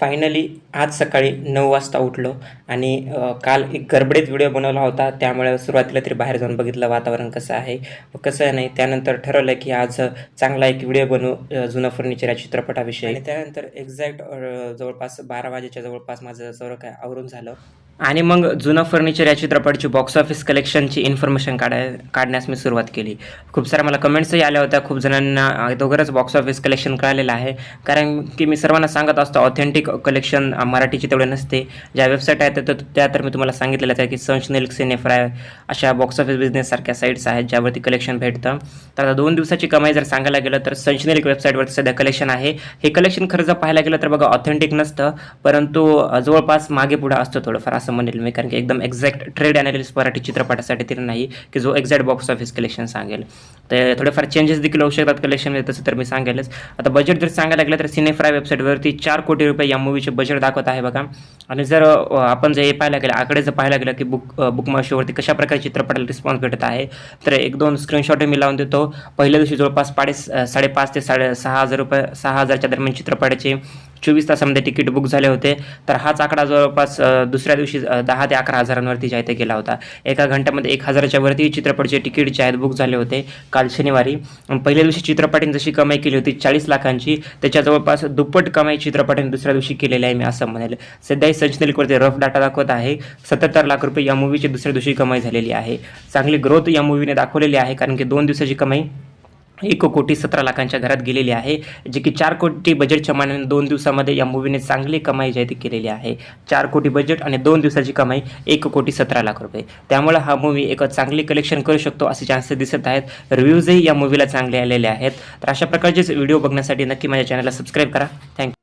Finally आज सकाळी नऊ वाजता उठलो आणि काल एक गडबडीत व्हिडिओ बनवला होता. त्यामुळे सुरुवातीला तरी बाहेर जाऊन बघितलं वातावरण कसं आहे कसं आहे नाही. त्यानंतर ठरवलं की आज चांगला एक व्हिडिओ बनवू जुनं फर्निचर या चित्रपटाविषयी. आणि त्यानंतर एक्झॅक्ट जवळपास बारा वाजेच्या जवळपास माझं सर्व काय आवरून झालं. आणि मग जुनं फर्निचर या चित्रपटाची बॉक्स ऑफिस कलेक्शनची इन्फॉर्मेशन काढाय काढण्यास मी सुरुवात केली. खूप साऱ्या मला कमेंट्सही आल्या होत्या. खूप जणांना अगोदरच बॉक्स ऑफिस कलेक्शन कळालेलं आहे. कारण की मी सर्वांना सांगत असतो ऑथेंटिक कलेक्शन मराठीचे तेवढे नसते. ज्या वेबसाईट आहेत तर त्या तर मी तुम्हाला सांगितलेलं आहे की संच सिनेफ्राय अशा बॉक्स ऑफिस बिझनेससारख्या साईट्स आहेत ज्यावरती कलेक्शन भेटतं. तर आता दोन दिवसाची कमाई जर सांगायला गेलं तर संच वेबसाईटवरती सध्या कलेक्शन आहे. हे कलेक्शन खरं जर पाहायला गेलं तर बघा ऑथेंटिक नसतं परंतु जवळपास मागे पुढं असतं थोडंफार असं म्हणेल मी कारण की एकदम एक्झॅक्ट ट्रेड अनालिसिस मराठी चित्रपटासाठी तरी नाही की जो एक्झॅक्ट बॉक्स ऑफिस कलेक्शन सांगेल. तर थोडेफार चेंजेस देखील होऊ शकतात कलेक्शनमध्ये तसं तर मी सांगेलच. आता बजेट जर सांगायला लागलं तर सिनेफ्राय वेबसाईटवरती चार कोटी रुपये या मूवीचे बजेट दाखवत आहे बघा. आणि जर आपण जर हे पाहायला गेलं आकडे जर पाहायला गेलं की बुक बुक कशा प्रकारे चित्रपटाला रिस्पॉन्स भेटत आहे तर एक दोन स्क्रीनशॉट मी लावून देतो. पहिल्या दिवशी जवळपास पाडे साडेपाच ते साडे सहा हजार रुपये सहा हजारच्या दरम्यान चित्रपटाचे चोवीस तासामध्ये तिकीट बुक झाले होते. तर हाच आकडा जवळपास दुसऱ्या दिवशी दहा ते अकरा हजारांवरती जे आहे ते गेला होता. एका घंट्यामध्ये एक हजाराच्या वरती चित्रपटाचे तिकीट जे आहेत बुक झाले होते काल शनिवारी. पहिल्या दिवशी चित्रपटाने जशी कमाई केली होती चाळीस लाखांची त्याच्या जवळपास दुप्पट कमाई चित्रपटाने दुसऱ्या दिवशी केलेली आहे मी असं म्हणेल. सध्याही संचनेलिकवरती रफ डाटा दाखवत आहे? सत्याहत्तर लाख रुपये या मूवीची दुसऱ्या दिवशी कमाई झालेली आहे. चांगली ग्रोथ या मूवीने दाखवलेली आहे कारण की दोन दिवसाची कमाई एक कोटी सतरा लाखांच्या घरात गेलेली आहे जे की चार कोटी बजेटच्या मानाने दोन दिवसामध्ये या मूवीने चांगली कमाई जी केलेली आहे. चार कोटी बजेट आणि दोन दिवसाची कमाई एक कोटी सतरा लाख रुपये. त्यामुळे हा मूवी एक चांगली कलेक्शन करू शकतो असे चान्सेस दिसत आहेत. रिव्ह्यूजही या मूवीला चांगले आलेले आहेत. तर अशा प्रकारचेच व्हिडिओ बघण्यासाठी नक्की माझ्या चॅनलला सबस्क्राईब करा. थँक्यू